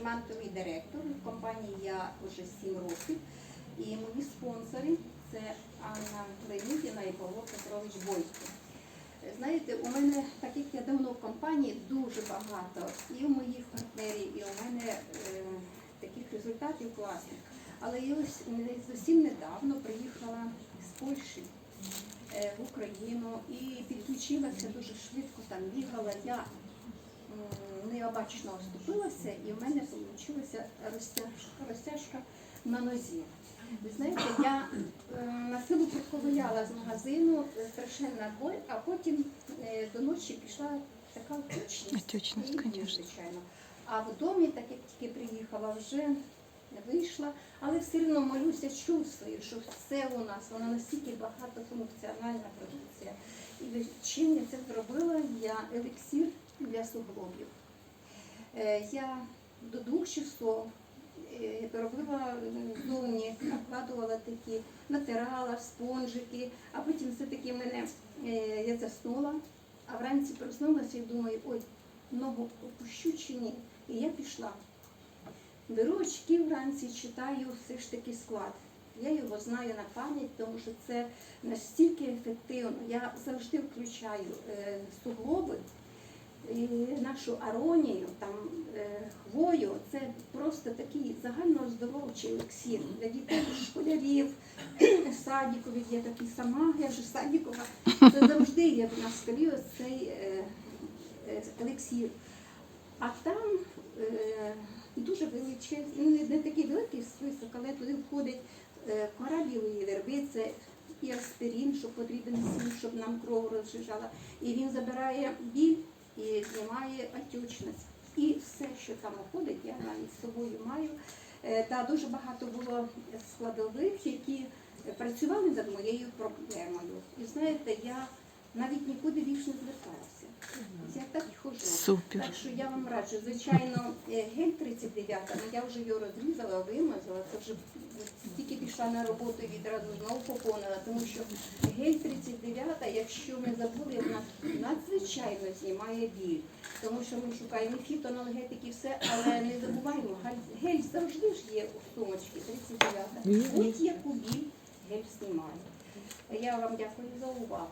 фінансовий директор. В компанії я вже 7 років. І мої спонсори це Анна Леонідіна і Павло Петрович Бойко. Знаєте, у мене, так як я давно в компанії, дуже багато і у моїх партнерів, і у мене е, таких результатів класних. Але я ось не- зовсім недавно приїхала з Польщі е, в Україну і підключилася дуже швидко, там бігала. Я м, необачно оступилася, і в мене вийшла розтяжка, розтяжка на нозі. Ви знаєте, я е, на силу приковиляла з магазину е, страшенна боль, а потім е, до ночі пішла така конечно. звичайно. А в домі, так як тільки приїхала, вже вийшла, але все одно молюся, чувствую, що все у нас, вона настільки багатофункціональна продукція. І чим я це зробила? Я елексір для суглобів. Е, Я до двох часов е, робила зовні, накладувала такі, натирала спонжики, а потім все-таки мене е, я заснула, а вранці проснулася і думаю, ой, ногу опущу чи ні. І я пішла. Беру очки вранці, читаю все ж таки склад. Я його знаю на пам'ять, тому що це настільки ефективно. Я завжди включаю е, суглоби, нашу аронію, там, е, хвою. Це просто такий загальнооздоровчий елексір для дітей, школярів, садікових. Я такий сама, я вже садікова. Це завжди є в нас столі цей е, е, елексір. А там е, дуже величезний, ну, не, такий великий список, але туди входить кора білої верби, це і аспирин, що потрібен всім, щоб нам кров розжижала. І він забирає біль і знімає отечність. І все, що там входить, я навіть з собою маю. Е, Та дуже багато було складових, які працювали над моєю проблемою. І знаєте, я навіть нікуди більше не зверталася. Я так і ходжу. Супер. Так що я вам раджу, звичайно, гель 39, ну я вже його розрізала, вимазала, це вже тільки пішла на роботу і відразу знову поповнила, тому що гель 39, якщо ми забули, вона надзвичайно знімає біль. Тому що ми шукаємо і фітоналгетики, все, але не забуваємо, гель завжди ж є у сумочці 39. Будь-яку біль гель знімає. Я вам дякую за увагу.